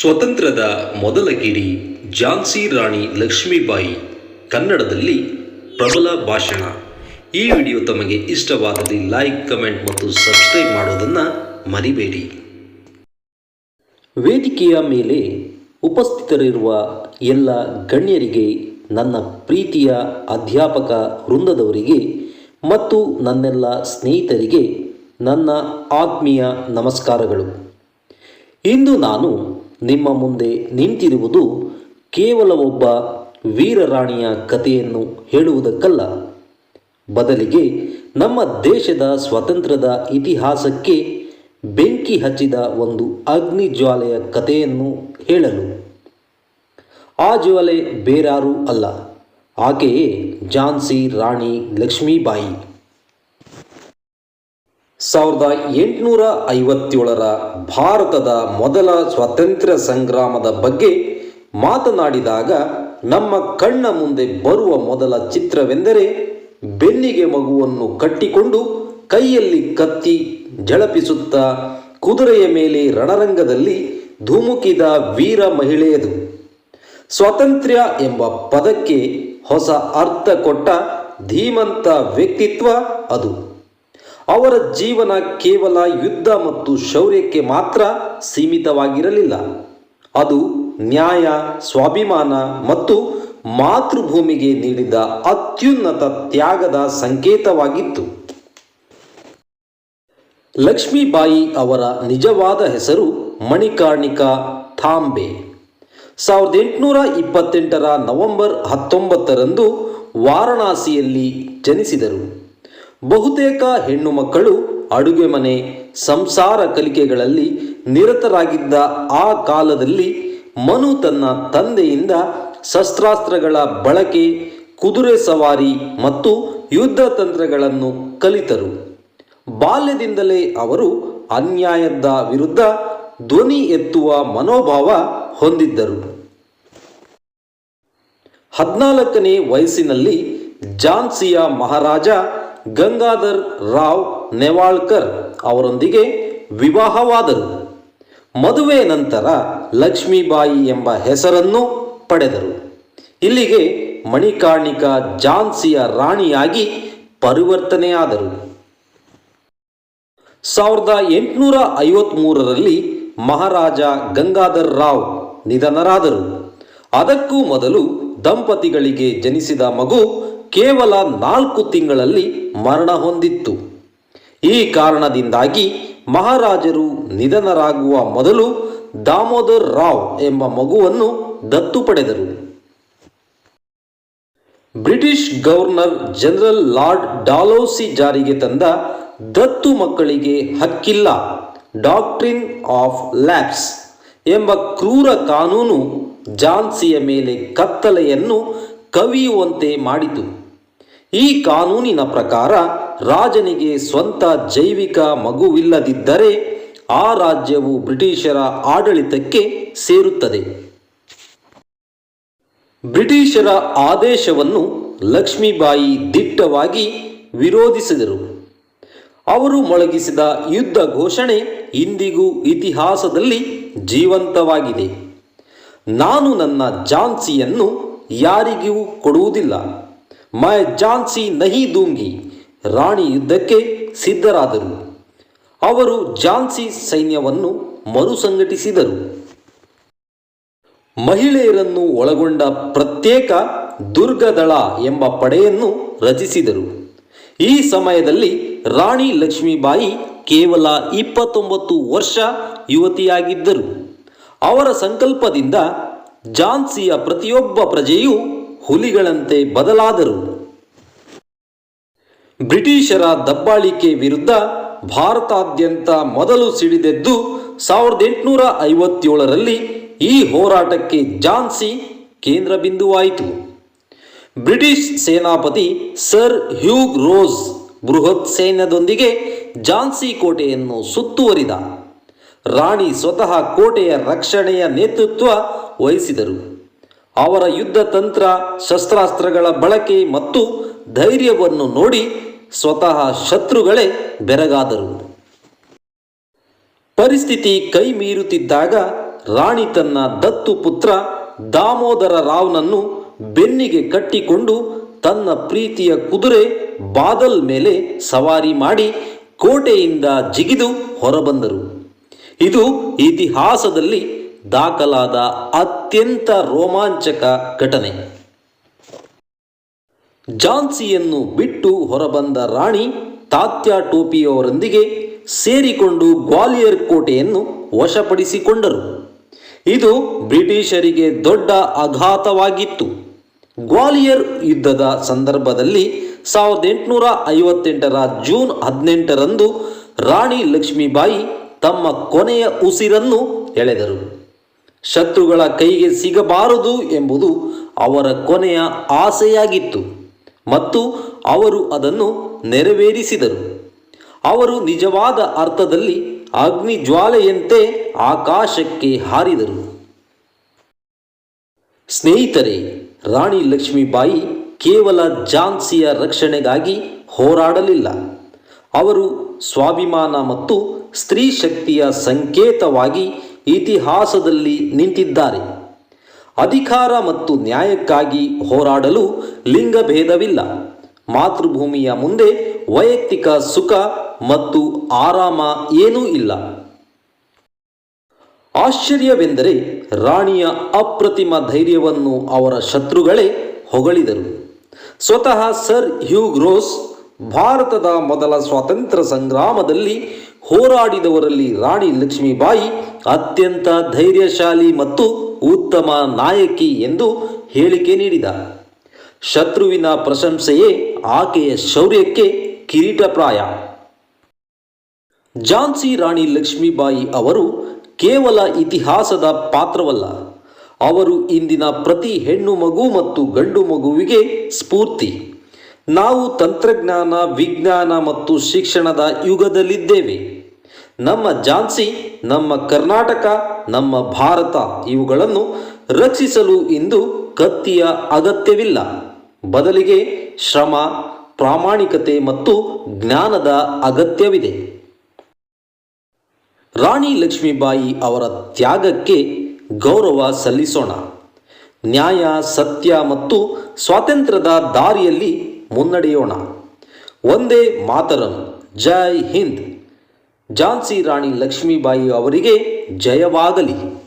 ಸ್ವತಂತ್ರದ ಮೊದಲ ಗಿರಿ ಝಾನ್ಸಿ ರಾಣಿ ಲಕ್ಷ್ಮೀಬಾಯಿ, ಕನ್ನಡದಲ್ಲಿ ಪ್ರಬಲ ಭಾಷಣ. ಈ ವಿಡಿಯೋ ತಮಗೆ ಇಷ್ಟವಾದಲ್ಲಿ ಲೈಕ್, ಕಮೆಂಟ್ ಮತ್ತು ಸಬ್ಸ್ಕ್ರೈಬ್ ಮಾಡೋದನ್ನು ಮರಿಬೇಡಿ. ವೇದಿಕೆಯ ಮೇಲೆ ಉಪಸ್ಥಿತರಿರುವ ಎಲ್ಲ ಗಣ್ಯರಿಗೆ, ನನ್ನ ಪ್ರೀತಿಯ ಅಧ್ಯಾಪಕ ವೃಂದದವರಿಗೆ ಮತ್ತು ನನ್ನೆಲ್ಲ ಸ್ನೇಹಿತರಿಗೆ ನನ್ನ ಆತ್ಮೀಯ ನಮಸ್ಕಾರಗಳು. ಇಂದು ನಾನು ನಿಮ್ಮ ಮುಂದೆ ನಿಂತಿರುವುದು ಕೇವಲ ಒಬ್ಬ ವೀರರಾಣಿಯ ಕಥೆಯನ್ನು ಹೇಳುವುದಕ್ಕಲ್ಲ. ಬದಲಿಗೆ ನಮ್ಮ ದೇಶದ ಸ್ವತಂತ್ರದ ಇತಿಹಾಸಕ್ಕೆ ಬೆಂಕಿ ಹಚ್ಚಿದ ಒಂದು ಅಗ್ನಿ ಜ್ವಾಲೆಯ ಕಥೆಯನ್ನು ಹೇಳಲು. ಆ ಜ್ವಾಲೆ ಬೇರಾರೂ ಅಲ್ಲ, ಆಕೆಯೇ ಝಾನ್ಸಿ ರಾಣಿ ಲಕ್ಷ್ಮೀಬಾಯಿ. ಸಾವಿರದ ಎಂಟುನೂರ ಐವತ್ತೇಳರ ಭಾರತದ ಮೊದಲ ಸ್ವಾತಂತ್ರ್ಯ ಸಂಗ್ರಾಮದ ಬಗ್ಗೆ ಮಾತನಾಡಿದಾಗ, ನಮ್ಮ ಕಣ್ಣ ಮುಂದೆ ಬರುವ ಮೊದಲ ಚಿತ್ರವೆಂದರೆ ಬೆನ್ನಿಗೆ ಮಗುವನ್ನು ಕಟ್ಟಿಕೊಂಡು ಕೈಯಲ್ಲಿ ಕತ್ತಿ ಜಳಪಿಸುತ್ತಾ ಕುದುರೆಯ ಮೇಲೆ ರಣರಂಗದಲ್ಲಿ ಧುಮುಕಿದ ವೀರ ಮಹಿಳೆಯದು. ಸ್ವಾತಂತ್ರ್ಯ ಎಂಬ ಪದಕ್ಕೆ ಹೊಸ ಅರ್ಥ ಕೊಟ್ಟ ಧೀಮಂತ ವ್ಯಕ್ತಿತ್ವ ಅದು. ಅವರ ಜೀವನ ಕೇವಲ ಯುದ್ಧ ಮತ್ತು ಶೌರ್ಯಕ್ಕೆ ಮಾತ್ರ ಸೀಮಿತವಾಗಿರಲಿಲ್ಲ. ಅದು ನ್ಯಾಯ, ಸ್ವಾಭಿಮಾನ ಮತ್ತು ಮಾತೃಭೂಮಿಗೆ ನೀಡಿದ ಅತ್ಯುನ್ನತ ತ್ಯಾಗದ ಸಂಕೇತವಾಗಿತ್ತು. ಲಕ್ಷ್ಮೀಬಾಯಿ ಅವರ ನಿಜವಾದ ಹೆಸರು ಮಣಿಕಾರ್ಣಿಕಾ ಥಾಂಬೆ. ಸಾವಿರದ ಎಂಟುನೂರ ಇಪ್ಪತ್ತೆಂಟರ ನವೆಂಬರ್ ಹತ್ತೊಂಬತ್ತರಂದು ವಾರಣಾಸಿಯಲ್ಲಿ ಜನಿಸಿದರು. ಬಹುತೇಕ ಹೆಣ್ಣು ಮಕ್ಕಳು ಅಡುಗೆ ಮನೆ, ಸಂಸಾರ ಕಲಿಕೆಗಳಲ್ಲಿ ನಿರತರಾಗಿದ್ದ ಆ ಕಾಲದಲ್ಲಿ ಮನು ತನ್ನ ತಂದೆಯಿಂದ ಶಸ್ತ್ರಾಸ್ತ್ರಗಳ ಬಳಕೆ, ಕುದುರೆ ಸವಾರಿ ಮತ್ತು ಯುದ್ಧ ತಂತ್ರಗಳನ್ನು ಕಲಿತರು. ಬಾಲ್ಯದಿಂದಲೇ ಅವರು ಅನ್ಯಾಯದ ವಿರುದ್ಧ ಧ್ವನಿ ಎತ್ತುವ ಮನೋಭಾವ ಹೊಂದಿದ್ದರು. ಹದಿನಾಲ್ಕನೇ ವಯಸ್ಸಿನಲ್ಲಿ ಝಾನ್ಸಿಯ ಮಹಾರಾಜ ಗಂಗಾಧರ್ ರಾವ್ ನೆವಾಳ್ಕರ್ ಅವರೊಂದಿಗೆ ವಿವಾಹವಾದರು. ಮದುವೆ ನಂತರ ಲಕ್ಷ್ಮೀಬಾಯಿ ಎಂಬ ಹೆಸರನ್ನು ಪಡೆದರು. ಇಲ್ಲಿಗೆ ಮಣಿಕಾರ್ಣಿಕ ಝಾನ್ಸಿಯ ರಾಣಿಯಾಗಿ ಪರಿವರ್ತನೆಯಾದರು. ಸಾವಿರದ ಎಂಟುನೂರ ಐವತ್ತ್ಮೂರರಲ್ಲಿ ಮಹಾರಾಜ ಗಂಗಾಧರ್ ರಾವ್ ನಿಧನರಾದರು. ಅದಕ್ಕೂ ಮೊದಲು ದಂಪತಿಗಳಿಗೆ ಜನಿಸಿದ ಮಗು ಕೇವಲ ನಾಲ್ಕು ತಿಂಗಳಲ್ಲಿ ಮರಣ ಹೊಂದಿತ್ತು. ಈ ಕಾರಣದಿಂದಾಗಿ ಮಹಾರಾಜರು ನಿಧನರಾಗುವ ಮೊದಲು ದಾಮೋದರ್ ರಾವ್ ಎಂಬ ಮಗುವನ್ನು ದತ್ತು ಪಡೆದರು. British governor general lord Dalhousie ಜಾರಿಗೆ ತಂದ ದತ್ತು ಮಕ್ಕಳಿಗೆ ಹಕ್ಕಿಲ್ಲ, ಡಾಕ್ಟ್ರಿನ್ ಆಫ್ ಲ್ಯಾಪ್ಸ್ ಎಂಬ ಕ್ರೂರ ಕಾನೂನು ಝಾನ್ಸಿಯ ಮೇಲೆ ಕತ್ತಲೆಯನ್ನು ಕವಿಯುವಂತೆ ಮಾಡಿತು. ಈ ಕಾನೂನಿನ ಪ್ರಕಾರ ರಾಜನಿಗೆ ಸ್ವಂತ ಜೈವಿಕ ಮಗುವಿಲ್ಲದಿದ್ದರೆ ಆ ರಾಜ್ಯವು ಬ್ರಿಟಿಷರ ಆಡಳಿತಕ್ಕೆ ಸೇರುತ್ತದೆ. ಬ್ರಿಟಿಷರ ಆದೇಶವನ್ನು ಲಕ್ಷ್ಮೀಬಾಯಿ ದಿಟ್ಟವಾಗಿ ವಿರೋಧಿಸಿದರು. ಅವರು ಮೊಳಗಿಸಿದ ಯುದ್ಧ ಘೋಷಣೆ ಇಂದಿಗೂ ಇತಿಹಾಸದಲ್ಲಿ ಜೀವಂತವಾಗಿದೆ. ನಾನು ನನ್ನ ಝಾನ್ಸಿಯನ್ನು ಯಾರಿಗೂ ಕೊಡುವುದಿಲ್ಲ. ಮೈ ಜಾನ್ಸಿ ನಹಿ ದೂಂಗಿ ರಾಣಿ ಯುದ್ಧಕ್ಕೆ ಸಿದ್ಧರಾದರು. ಅವರು ಜಾನ್ಸಿ ಸೈನ್ಯವನ್ನು ಮರುಸಂಘಟಿಸಿದರು. ಮಹಿಳೆಯರನ್ನು ಒಳಗೊಂಡ ಪ್ರತ್ಯೇಕ ದುರ್ಗದಳ ಎಂಬ ಪಡೆಯನ್ನು ರಚಿಸಿದರು. ಈ ಸಮಯದಲ್ಲಿ ರಾಣಿ ಲಕ್ಷ್ಮೀಬಾಯಿ ಕೇವಲ ಇಪ್ಪತ್ತೊಂಬತ್ತು ವರ್ಷ ಯುವತಿಯಾಗಿದ್ದರು. ಅವರ ಸಂಕಲ್ಪದಿಂದ ಝಾನ್ಸಿಯ ಪ್ರತಿಯೊಬ್ಬ ಪ್ರಜೆಯೂ ಹುಲಿಗಳಂತೆ ಬದಲಾದರು ಬ್ರಿಟಿಷರ ದಬ್ಬಾಳಿಕೆ ವಿರುದ್ಧ ಭಾರತಾದ್ಯಂತ ಮೊದಲು ಸಿಡಿದೆದ್ದು ಸಾವಿರದ ಎಂಟುನೂರ ಐವತ್ತೇಳರಲ್ಲಿ ಈ ಹೋರಾಟಕ್ಕೆ ಜಾನ್ಸಿ ಕೇಂದ್ರ ಬಿಂದುವಾಯಿತು. ಬ್ರಿಟಿಷ್ ಸೇನಾಪತಿ ಸರ್ ಹ್ಯೂಗ್ ರೋಸ್ ಬೃಹತ್ ಸೈನ್ಯದೊಂದಿಗೆ ಜಾನ್ಸಿ ಕೋಟೆಯನ್ನು ಸುತ್ತುವರಿದ. ರಾಣಿ ಸ್ವತಃ ಕೋಟೆಯ ರಕ್ಷಣೆಯ ನೇತೃತ್ವ ವಹಿಸಿದರು. ಅವರ ಯುದ್ಧ ತಂತ್ರ, ಶಸ್ತ್ರಾಸ್ತ್ರಗಳ ಬಳಕೆ ಮತ್ತು ಧೈರ್ಯವನ್ನು ನೋಡಿ ಸ್ವತಃ ಶತ್ರುಗಳೇ ಬೆರಗಾದರು. ಪರಿಸ್ಥಿತಿ ಕೈ ಮೀರುತ್ತಿದ್ದಾಗ ರಾಣಿ ತನ್ನ ದತ್ತು ಪುತ್ರ ದಾಮೋದರ ರಾವ್ನನ್ನು ಬೆನ್ನಿಗೆ ಕಟ್ಟಿಕೊಂಡು ತನ್ನ ಪ್ರೀತಿಯ ಕುದುರೆ ಬಾದಲ್ ಮೇಲೆ ಸವಾರಿ ಮಾಡಿ ಕೋಟೆಯಿಂದ ಜಿಗಿದು ಹೊರಬಂದರು. ಇದು ಇತಿಹಾಸದಲ್ಲಿ ದಾಖಲಾದ ಅತ್ಯಂತ ರೋಮಾಂಚಕ ಘಟನೆ. ಝಾನ್ಸಿಯನ್ನು ಬಿಟ್ಟು ಹೊರಬಂದ ರಾಣಿ ತಾತ್ಯ ಟೋಪಿಯವರೊಂದಿಗೆ ಸೇರಿಕೊಂಡು ಗ್ವಾಲಿಯರ್ ಕೋಟೆಯನ್ನು ವಶಪಡಿಸಿಕೊಂಡರು. ಇದು ಬ್ರಿಟಿಷರಿಗೆ ದೊಡ್ಡ ಆಘಾತವಾಗಿತ್ತು. ಗ್ವಾಲಿಯರ್ ಯುದ್ಧದ ಸಂದರ್ಭದಲ್ಲಿ ಸಾವಿರದ ಎಂಟುನೂರ ಐವತ್ತೆಂಟರ ಜೂನ್ ಹದಿನೆಂಟರಂದು ರಾಣಿ ಲಕ್ಷ್ಮೀಬಾಯಿ ತಮ್ಮ ಕೊನೆಯ ಉಸಿರನ್ನು ಎಳೆದರು. ಶತ್ರುಗಳ ಕೈಗೆ ಸಿಗಬಾರದು ಎಂಬುದು ಅವರ ಕೊನೆಯ ಆಸೆಯಾಗಿತ್ತು. ಮತ್ತು ಅವರು ಅದನ್ನು ನೆರವೇರಿಸಿದರು. ಅವರು ನಿಜವಾದ ಅರ್ಥದಲ್ಲಿ ಅಗ್ನಿ ಜ್ವಾಲೆಯಂತೆ ಆಕಾಶಕ್ಕೆ ಹಾರಿದರು. ಸ್ನೇಹಿತರೆ, ರಾಣಿ ಲಕ್ಷ್ಮೀಬಾಯಿ ಕೇವಲ ಝಾನ್ಸಿಯ ರಕ್ಷಣೆಗಾಗಿ ಹೋರಾಡಲಿಲ್ಲ. ಅವರು ಸ್ವಾಭಿಮಾನ ಮತ್ತು ಸ್ತ್ರೀ ಶಕ್ತಿಯ ಸಂಕೇತವಾಗಿ ಇತಿಹಾಸದಲ್ಲಿ ನಿಂತಿದ್ದಾರೆ. ಅಧಿಕಾರ ಮತ್ತು ನ್ಯಾಯಕ್ಕಾಗಿ ಹೋರಾಡಲು ಲಿಂಗಭೇದವಿಲ್ಲ. ಮಾತೃಭೂಮಿಯ ಮುಂದೆ ವೈಯಕ್ತಿಕ ಸುಖ ಮತ್ತು ಆರಾಮ ಏನೂ ಇಲ್ಲ. ಆಶ್ಚರ್ಯವೆಂದರೆ ರಾಣಿಯ ಅಪ್ರತಿಮ ಧೈರ್ಯವನ್ನು ಅವರ ಶತ್ರುಗಳೇ ಹೊಗಳಿದರು. ಸ್ವತಃ ಸರ್ ಹ್ಯೂ ಗ್ರೋಸ್ ಭಾರತದ ಮೊದಲ ಸ್ವಾತಂತ್ರ್ಯ ಸಂಗ್ರಾಮದಲ್ಲಿ ಹೋರಾಡಿದವರಲ್ಲಿ ರಾಣಿ ಲಕ್ಷ್ಮೀಬಾಯಿ ಅತ್ಯಂತ ಧೈರ್ಯಶಾಲಿ ಮತ್ತು ಉತ್ತಮ ನಾಯಕಿ ಎಂದು ಹೇಳಿಕೆ ನೀಡಿದ. ಶತ್ರುವಿನ ಪ್ರಶಂಸೆಯೇ ಆಕೆಯ ಶೌರ್ಯಕ್ಕೆ ಕಿರೀಟಪ್ರಾಯ. ಝಾನ್ಸಿ ರಾಣಿ ಲಕ್ಷ್ಮೀಬಾಯಿ ಅವರು ಕೇವಲ ಇತಿಹಾಸದ ಪಾತ್ರವಲ್ಲ, ಅವರು ಇಂದಿನ ಪ್ರತಿ ಹೆಣ್ಣು ಮಗು ಮತ್ತು ಗಂಡು ಮಗುವಿಗೆ ಸ್ಫೂರ್ತಿ. ನಾವು ತಂತ್ರಜ್ಞಾನ, ವಿಜ್ಞಾನ ಮತ್ತು ಶಿಕ್ಷಣದ ಯುಗದಲ್ಲಿದ್ದೇವೆ. ನಮ್ಮ ಝಾನ್ಸಿ, ನಮ್ಮ ಕರ್ನಾಟಕ, ನಮ್ಮ ಭಾರತ ಇವುಗಳನ್ನು ರಕ್ಷಿಸಲು ಇಂದು ಕತ್ತಿಯ ಅಗತ್ಯವಿಲ್ಲ. ಬದಲಿಗೆ ಶ್ರಮ, ಪ್ರಾಮಾಣಿಕತೆ ಮತ್ತು ಜ್ಞಾನದ ಅಗತ್ಯವಿದೆ. ರಾಣಿ ಲಕ್ಷ್ಮೀಬಾಯಿ ಅವರ ತ್ಯಾಗಕ್ಕೆ ಗೌರವ ಸಲ್ಲಿಸೋಣ. ನ್ಯಾಯ, ಸತ್ಯ ಮತ್ತು ಸ್ವಾತಂತ್ರ್ಯದ ದಾರಿಯಲ್ಲಿ ಮುನ್ನಡೆಯೋಣ. ಒಂದೇ ಮಾತರಂ ಜೈ ಹಿಂದ್. ಝಾನ್ಸಿ ರಾಣಿ ಲಕ್ಷ್ಮೀಬಾಯಿ ಅವರಿಗೆ ಜಯವಾಗಲಿ.